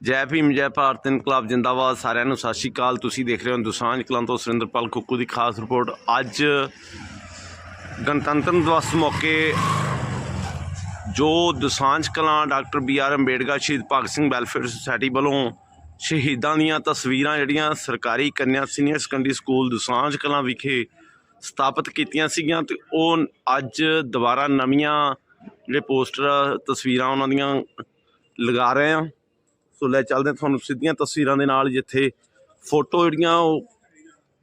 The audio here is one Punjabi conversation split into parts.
ਜੈ ਭੀਮ, ਜੈ ਭਾਰਤ ਇਨਕਲਾਬ ਜਿੰਦਾਬਾਦ ਸਾਰਿਆਂ ਨੂੰ ਸਤਿ ਸ਼੍ਰੀ ਅਕਾਲ। ਤੁਸੀਂ ਦੇਖ ਰਹੇ ਹੋ ਦੁਸਾਂਝ, ਕਲਾਂ ਤੋਂ ਸੁਰਿੰਦਰਪਾਲ ਕੁੱਕੂ ਦੀ ਖਾਸ ਰਿਪੋਰਟ। ਅੱਜ ਗਣਤੰਤਰ ਦਿਵਸ ਮੌਕੇ ਜੋ Dusanjh Kalan doctor B R Ambedkar ਸ਼ਹੀਦ ਭਗਤ ਸਿੰਘ ਵੈਲਫੇਅਰ ਸੁਸਾਇਟੀ ਵੱਲੋਂ ਸ਼ਹੀਦਾਂ ਦੀਆਂ ਤਸਵੀਰਾਂ ਜਿਹੜੀਆਂ ਸਰਕਾਰੀ ਕੰਨਿਆ senior secondary school Dusanjh Kalan ਵਿਖੇ ਸਥਾਪਿਤ ਕੀਤੀਆਂ ਸੀਗੀਆਂ ਤੇ ਉਹ ਅੱਜ ਦੁਬਾਰਾ ਨਵੀਆਂ ਜਿਹੜੇ ਪੋਸਟਰ, ਤਸਵੀਰਾਂ ਉਹਨਾਂ ਦੀਆਂ ਲਗਾ ਰਹੇ ਆ ਸੋ ਲੈ ਚੱਲਦੇ ਤੁਹਾਨੂੰ ਸਿੱਧੀਆਂ ਤਸਵੀਰਾਂ ਦੇ ਨਾਲ ਜਿੱਥੇ ਫੋਟੋ ਜਿਹੜੀਆਂ ਉਹ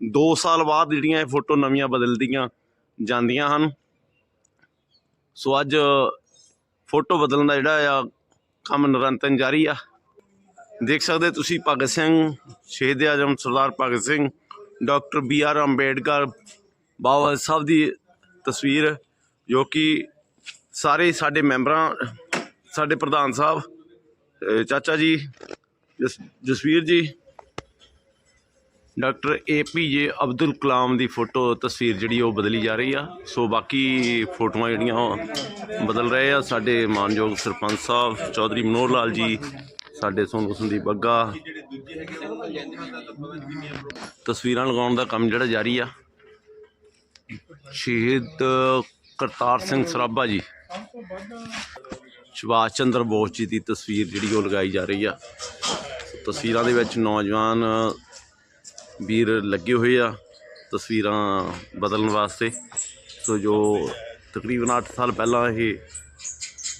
2 ਸਾਲ ਬਾਅਦ ਜਿਹੜੀਆਂ ਇਹ ਫੋਟੋ ਨਵੀਆਂ ਬਦਲਦੀਆਂ ਜਾਂਦੀਆਂ ਹਨ। ਸੋ ਅੱਜ ਫੋਟੋ ਬਦਲਣ ਦਾ ਜਿਹੜਾ ਆ ਕੰਮ ਨਿਰੰਤਰ ਜਾਰੀ ਆ। ਦੇਖ ਸਕਦੇ ਤੁਸੀਂ Bhagat Singh, Shaheed Azam, Sardar Bhagat Singh, doctor B R Ambedkar, Baba Sahib ਦੀ ਤਸਵੀਰ ਜੋ ਕਿ ਸਾਰੇ ਸਾਡੇ ਮੈਂਬਰਾਂ, ਸਾਡੇ ਪ੍ਰਧਾਨ ਸਾਹਿਬ ਚਾਚਾ ਜੀ, ਜਸ- ਜਸਵੀਰ ਜੀ, ਡਾਕਟਰ ਏ ਪੀ ਜੇ ਅਬਦੁਲ ਕਲਾਮ ਦੀ ਫੋਟੋ ਤਸਵੀਰ ਜਿਹੜੀ ਉਹ ਬਦਲੀ ਜਾ ਰਹੀ ਆ। ਸੋ ਬਾਕੀ ਫੋਟੋਆਂ ਜਿਹੜੀਆਂ ਉਹ ਬਦਲ ਰਹੇ ਆ। ਸਾਡੇ ਮਾਨਯੋਗ ਸਰਪੰਚ ਸਾਹਿਬ, ਚੌਧਰੀ ਮਨੋਹਰ ਲਾਲ ਜੀ, ਸਾਡੇ ਸੋਨੂ ਸੰਦੀਪ ਬੱਗਾ। ਤਸਵੀਰਾਂ ਲਗਾਉਣ ਦਾ ਕੰਮ ਜਿਹੜਾ ਜਾਰੀ ਆ। ਸ਼ਹੀਦ ਕਰਤਾਰ ਸਿੰਘ ਸਰਾਭਾ ਜੀ। ਸੁਭਾਸ਼ ਚੰਦਰ ਬੋਸ ਜੀ ਦੀ ਤਸਵੀਰ ਜਿਹੜੀ ਉਹ ਲਗਾਈ ਜਾ ਰਹੀ ਆ। ਤਸਵੀਰਾਂ ਦੇ ਵਿੱਚ ਨੌਜਵਾਨ ਵੀਰ ਲੱਗੇ ਹੋਏ ਆ ਤਸਵੀਰਾਂ ਬਦਲਣ ਵਾਸਤੇ। ਸੋ ਜੋ ਤਕਰੀਬਨ 8 ਸਾਲ ਪਹਿਲਾਂ ਇਹ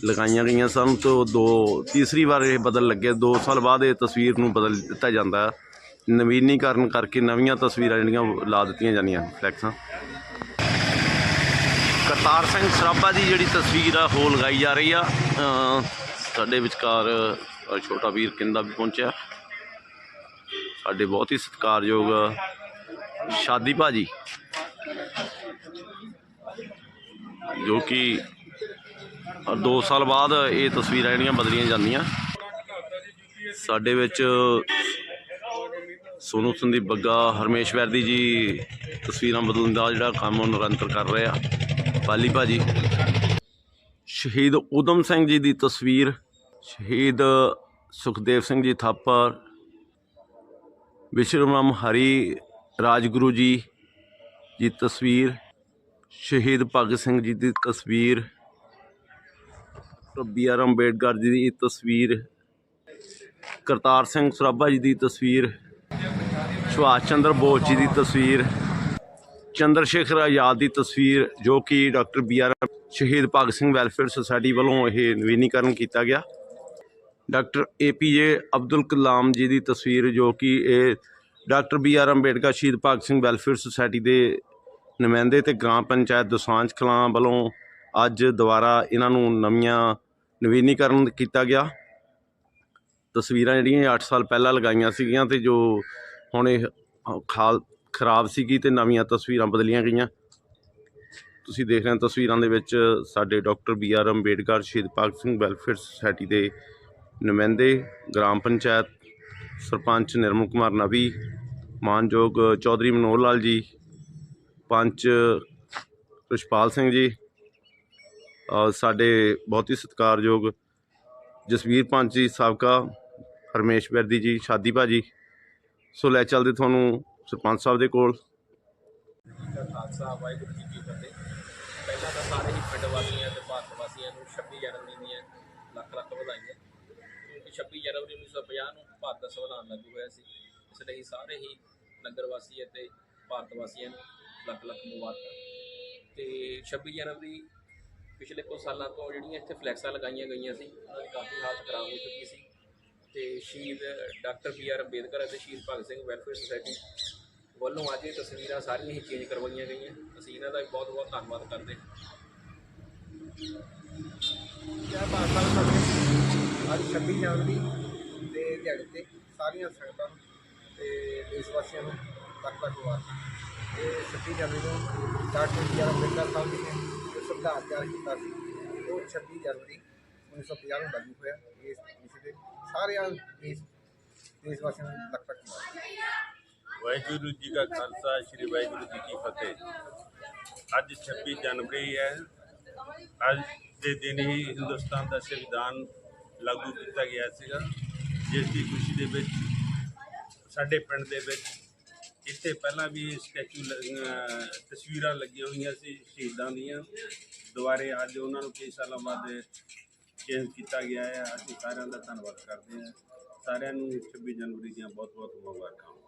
ਲਗਾਈਆਂ ਗਈਆਂ ਸਨ, ਤੋਂ ਦੋ ਤੀਸਰੀ ਵਾਰ ਇਹ ਬਦਲ ਲੱਗੇ। 2 ਸਾਲ ਬਾਅਦ ਇਹ ਤਸਵੀਰ ਨੂੰ ਬਦਲ ਦਿੱਤਾ ਜਾਂਦਾ। ਹੈ ਨਵੀਨੀਕਰਨ ਕਰਕੇ ਨਵੀਆਂ ਤਸਵੀਰਾਂ ਜਿਹੜੀਆਂ ਉਹ ਲਾ ਦਿੱਤੀਆਂ ਜਾਂਦੀਆਂ ਫਲੈਕਸਾਂ ਕਰਤਾਰ ਸਿੰਘ ਸਰਾਭਾ ਦੀ ਜਿਹੜੀ ਤਸਵੀਰ ਆ, ਉਹ ਲਗਾਈ ਜਾ ਰਹੀ ਆ। ਸਾਡੇ ਵਿਚਕਾਰ ਛੋਟਾ ਵੀਰ ਕਿੰਦਾ ਵੀ ਪਹੁੰਚਿਆ। ਸਾਡੇ ਬਹੁਤ ਹੀ ਸਤਿਕਾਰਯੋਗ ਸ਼ਾਦੀ ਭਾਜੀ, ਜੋ ਕਿ 2 ਸਾਲ ਬਾਅਦ ਇਹ ਤਸਵੀਰਾਂ ਜਿਹੜੀਆਂ ਬਦਲੀਆਂ ਜਾਂਦੀਆਂ। ਸਾਡੇ ਵਿੱਚ ਸੋਨੂ ਸੰਦੀਪ ਬੱਗਾ, ਹਰਮੇਸ਼ ਵੈਰਦੀ ਜੀ ਤਸਵੀਰਾਂ ਬਦਲਣ ਦਾ ਜਿਹੜਾ ਕੰਮ ਉਹ ਨਿਰੰਤਰ ਕਰ ਰਹੇ ਆ। ਪਾਲੀ ਭਾਜੀ। ਸ਼ਹੀਦ ਉਦਮ ਸਿੰਘ ਜੀ ਦੀ ਤਸਵੀਰ, ਸ਼ਹੀਦ ਸੁਖਦੇਵ ਸਿੰਘ ਜੀ ਥਾਪਰ ਵਿਸ਼ਰਮਮ ਹਰੀ ਰਾਜਗੁਰੂ ਜੀ ਦੀ ਤਸਵੀਰ, ਸ਼ਹੀਦ ਭਗਤ ਸਿੰਘ ਜੀ ਦੀ ਤਸਵੀਰ ਬੀ ਆਰ ਅੰਬੇਡਕਰ ਜੀ ਦੀ ਤਸਵੀਰ, ਕਰਤਾਰ ਸਿੰਘ ਸਰਾਭਾ ਜੀ ਦੀ ਤਸਵੀਰ, ਸੁਭਾਸ਼ ਚੰਦਰ ਬੋਸ ਜੀ ਦੀ ਤਸਵੀਰ ਚੰਦਰ ਸ਼ੇਖਰ ਆਜ਼ਾਦ ਦੀ ਤਸਵੀਰ ਜੋ ਕਿ ਡਾਕਟਰ ਬੀ ਆਰ ਸ਼ਹੀਦ ਭਗਤ ਸਿੰਘ ਵੈਲਫੇਅਰ ਸੁਸਾਇਟੀ ਵੱਲੋਂ ਇਹ ਨਵੀਨੀਕਰਨ ਕੀਤਾ ਗਿਆ। ਡਾਕਟਰ ਏ ਪੀ ਜੇ ਅਬਦੁਲ ਕਲਾਮ ਜੀ ਦੀ ਤਸਵੀਰ ਜੋ ਕਿ ਇਹ ਡਾਕਟਰ ਬੀ ਆਰ ਅੰਬੇਡਕਰ ਸ਼ਹੀਦ ਭਗਤ ਸਿੰਘ ਵੈਲਫੇਅਰ ਸੁਸਾਇਟੀ ਦੇ ਨੁਮਾਇੰਦੇ ਤੇ ਗ੍ਰਾਮ ਪੰਚਾਇਤ ਦੋਸਾਂਝ ਕਲਾਂ ਵੱਲੋਂ ਅੱਜ ਦੁਬਾਰਾ ਇਹਨਾਂ ਨੂੰ ਨਵੀਆਂ ਨਵੀਨੀਕਰਨ ਕੀਤਾ ਗਿਆ। ਤਸਵੀਰਾਂ ਜਿਹੜੀਆਂ 8 ਸਾਲ ਪਹਿਲਾਂ ਲਗਾਈਆਂ ਸੀਗੀਆਂ ਤੇ ਜੋ ਹੁਣ ਇਹ ਖਾਲ ਖਰਾਬ ਸੀਗੀ ਤੇ ਨਵੀਆਂ ਤਸਵੀਰਾਂ ਬਦਲੀਆਂ ਗਈਆਂ। ਤੁਸੀਂ ਦੇਖ ਰਹੇ ਹੋ ਤਸਵੀਰਾਂ ਦੇ ਵਿੱਚ ਸਾਡੇ ਡਾਕਟਰ ਬੀ ਆਰ ਅੰਬੇਡਕਰ, ਸ਼ਹੀਦ ਭਗਤ ਸਿੰਘ ਵੈਲਫੇਅਰ ਸੁਸਾਇਟੀ ਦੇ ਨੁਮਾਇੰਦੇ, ਗ੍ਰਾਮ ਪੰਚਾਇਤ ਸਰਪੰਚ ਨਿਰਮਲ ਕੁਮਾਰ ਨਵੀ, ਮਾਨਯੋਗ ਚੌਧਰੀ ਮਨੋਹਰ ਲਾਲ ਜੀ, ਪੰਚ ਰਿਸ਼ਪਾਲ ਸਿੰਘ ਜੀ ਸਾਡੇ ਬਹੁਤ ਹੀ ਸਤਿਕਾਰਯੋਗ ਜਸਵੀਰ ਪੰਚ ਜੀ, ਸਾਬਕਾ ਹਰਮੇਸ਼ ਵੈਰਦੀ ਜੀ, ਸ਼ਾਦੀ ਭਾਜੀ। ਸੋ ਲੈ ਚੱਲਦੇ ਤੁਹਾਨੂੰ ਸਰਪੰਚ ਸਾਹਿਬ ਦੇ ਕੋਲ। ਦਾ ਖਾਲਸਾ ਵਾਹਿਗੁਰੂ ਜੀ ਕੀ ਫਤਿਹ। ਪਹਿਲਾਂ ਤਾਂ ਸਾਰੇ ਹੀ ਪਿੰਡ ਵਾਸੀਆਂ ਤੇ ਭਾਰਤ ਵਾਸੀਆਂ ਨੂੰ 26 ਜਨਵਰੀ ਦੀਆਂ ਲੱਖ ਲੱਖ ਵਧਾਈਆਂ। ਕਿਉਂਕਿ 26 ਜਨਵਰੀ 1950 ਨੂੰ ਭਾਰਤ ਦਾ ਸੰਵਿਧਾਨ ਲਾਗੂ ਹੋਇਆ ਸੀ। ਇਸ ਲਈ ਸਾਰੇ ਹੀ ਨਗਰ ਵਾਸੀ ਅਤੇ ਭਾਰਤ ਵਾਸੀਆਂ ਨੂੰ ਲੱਖ ਲੱਖ ਮੁਬਾਰਕਾਂ। ਤੇ 26 ਜਨਵਰੀ ਪਿਛਲੇ ਕੁਝ ਸਾਲਾਂ ਤੋਂ ਜਿਹੜੀਆਂ ਇੱਥੇ ਫਲੈਕਸਾਂ ਲਗਾਈਆਂ ਗਈਆਂ ਸੀ, ਉਹਨਾਂ ਦੀ ਕਾਫੀ ਹਾਲਤ ਖਰਾਬ ਹੋ ਚੁੱਕੀ ਸੀ। ਤੇ ਸ਼ਹੀਦ ਡਾਕਟਰ ਬੀ ਆਰ ਅੰਬੇਦਕਰ ਅਤੇ ਸ਼ਹੀਦ ਭਗਤ ਸਿੰਘ ਵੈਲਫੇਅਰ ਸੁਸਾਇਟੀ ਵੱਲੋਂ ਅੱਜ ਇਹ ਤਸਵੀਰਾਂ ਸਾਰੀਆਂ ਹੀ ਚੇਂਜ ਕਰਵਾਈਆਂ ਗਈਆਂ। ਅਸੀਂ ਇਹਨਾਂ ਦਾ ਵੀ ਬਹੁਤ ਬਹੁਤ ਧੰਨਵਾਦ ਕਰਦੇ ਹਾਂ। ਜੈ ਭਾਰਤ ਮਾਤਾ ਅੱਜ 26 ਜਨਵਰੀ ਦੇ ਦਿਹਾੜੇ ਤੇ ਸਾਰੀਆਂ ਸੰਗਤਾਂ ਨੂੰ ਤੇ ਦੇਸ਼ ਵਾਸੀਆਂ ਨੂੰ ਲੱਖ ਲੱਖ ਮੁਬਾਰਕਾਂ। ਤੇ 26 ਜਨਵਰੀ ਨੂੰ doctor B R Ambedkar Sahib ji ਨੇ ਜੋ ਸੰਵਿਧਾਨ ਤਿਆਰ ਕੀਤਾ ਸੀ, ਉਹ 26 ਜਨਵਰੀ 1950 ਨੂੰ ਲਾਗੂ ਹੋਇਆ। ਇਸ ਵਿਸ਼ੇ ਤੇ ਸਾਰਿਆਂ ਦੇਸ਼ ਦੇਸ਼ ਵਾਸੀਆਂ ਨੂੰ ਲੱਖ ਲੱਖ ਵਾਹਿਗੁਰੂ ਜੀ ਕਾ ਖਾਲਸਾ, ਸ੍ਰੀ ਵਾਹਿਗੁਰੂ ਜੀ ਕੀ ਫਤਿਹ। ਅੱਜ 26 ਜਨਵਰੀ ਹੈ। ਅੱਜ ਦੇ ਦਿਨ ਹੀ ਹਿੰਦੁਸਤਾਨ ਦਾ ਸੰਵਿਧਾਨ ਲਾਗੂ ਕੀਤਾ ਗਿਆ ਸੀਗਾ, ਜਿਸ ਦੀ ਖੁਸ਼ੀ ਦੇ ਵਿੱਚ ਸਾਡੇ ਪਿੰਡ ਦੇ ਵਿੱਚ ਇੱਥੇ ਪਹਿਲਾਂ ਵੀ ਸਟੈਚੂ ਤਸਵੀਰਾਂ ਲੱਗੀਆਂ ਹੋਈਆਂ ਸੀ ਸ਼ਹੀਦਾਂ ਦੀਆਂ। ਦੁਬਾਰੇ ਅੱਜ ਉਹਨਾਂ ਨੂੰ ਕਈ ਸਾਲਾਂ ਬਾਅਦ ਚੇਂਜ ਕੀਤਾ ਗਿਆ ਹੈ। ਅਸੀਂ ਸਾਰਿਆਂ ਦਾ ਧੰਨਵਾਦ ਕਰਦੇ ਹਾਂ। ਸਾਰਿਆਂ ਨੂੰ 26 ਜਨਵਰੀ ਦੀਆਂ ਬਹੁਤ ਬਹੁਤ ਮੁਬਾਰਕਾਂ।